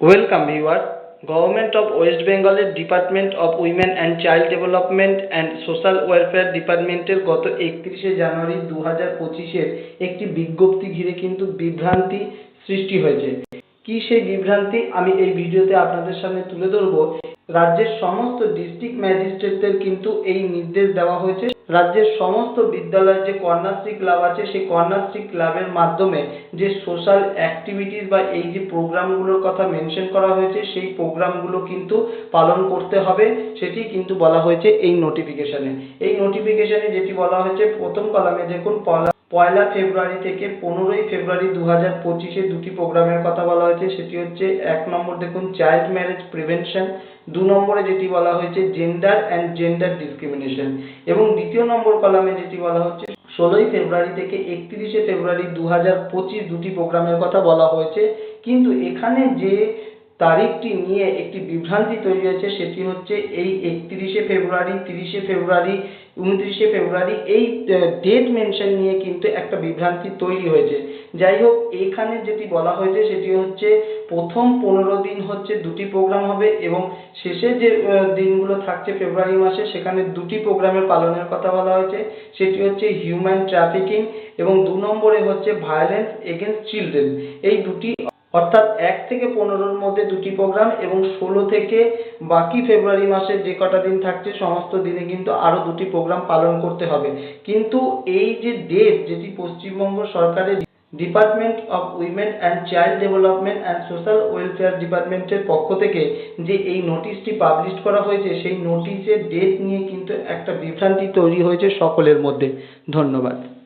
Welcome viewer government of west বেঙ্গলের department of women and child development and social welfare ডিপার্টমেন্টের গত একত্রিশে জানুয়ারি দু হাজার পঁচিশের একটি বিজ্ঞপ্তি ঘিরে কিন্তু বিভ্রান্তি সৃষ্টি হয়েছে। কি সেই বিভ্রান্তি? আমি এই ভিডিওতে আপনাদের সামনে তুলে ধরবো। রাজ্যের সমস্ত ডিস্ট্রিক্ট ম্যাজিস্ট্রেটদের কিন্তু এই নির্দেশ দেওয়া হয়েছে। রাজ্যের সমস্ত বিদ্যালয়ের যে কন্যাশ্রী ক্লাব আছে, সেই কন্যাশ্রী ক্লাবের মাধ্যমে যে সোশ্যাল অ্যাক্টিভিটিস বা এই যে প্রোগ্রামগুলোর কথা মেনশন করা হয়েছে, সেই প্রোগ্রামগুলো কিন্তু পালন করতে হবে। সেটি কিন্তু বলা হয়েছে এই নোটিফিকেশনে এই নোটিফিকেশনে যেটি বলা হয়েছে, প্রথম কলামে দেখুন পয়লা ফেব্রুয়ারি থেকে পনেরোই ফেব্রুয়ারি দু হাজার পঁচিশে দুটি প্রোগ্রামের কথা বলা হয়েছে। সেটি হচ্ছে, এক নম্বর দেখুন চাইল্ড ম্যারেজ প্রিভেনশন দু নম্বরে যেটি বলা হয়েছে জেন্ডার অ্যান্ড জেন্ডার ডিসক্রিমিনেশন এবং দ্বিতীয় নম্বর কলামে যেটি বলা হচ্ছে, ষোলোই ফেব্রুয়ারি থেকে একত্রিশে ফেব্রুয়ারি দু হাজার পঁচিশ দুটি প্রোগ্রামের কথা বলা হয়েছে। কিন্তু এখানে যে তারিখটি নিয়ে একটি বিভ্রান্তি তৈরি হয়েছে, সেটি হচ্ছে, এই একত্রিশে ফেব্রুয়ারি, তিরিশে ফেব্রুয়ারি উনত্রিশে ফেব্রুয়ারি এই ডেট মেনশন নিয়ে কিন্তু একটা বিভ্রান্তি তৈরি হয়েছে। যাই হোক এখানে যেটি বলা হয়েছে সেটি হচ্ছে প্রথম পনেরো দিন হচ্ছে দুটি প্রোগ্রাম হবে এবং শেষের যে দিনগুলো থাকছে ফেব্রুয়ারি মাসে সেখানে দুটি প্রোগ্রামের পালনের কথা বলা হয়েছে। সেটি হচ্ছে হিউম্যান ট্রাফিকিং এবং দু নম্বরে হচ্ছে ভায়োলেন্স এগেনস্ট চিলড্রেন এই দুটি অর্থাৎ এক থেকে পনেরোর মধ্যে দুটি প্রোগ্রাম এবং ষোলো থেকে বাকি ফেব্রুয়ারি মাসের যে কটা দিন থাকছে, সমস্ত দিনে কিন্তু আরও দুটি প্রোগ্রাম পালন করতে হবে। কিন্তু এই যে ডেট যেটি পশ্চিমবঙ্গ সরকারের department of women and child development and social welfare ডিপার্টমেন্টের পক্ষ থেকে যে এই নোটিশটি পাবলিশ করা হয়েছে, সেই নোটিশের ডেট নিয়ে কিন্তু একটা বিভ্রান্তি তৈরি হয়েছে সকলের মধ্যে। ধন্যবাদ।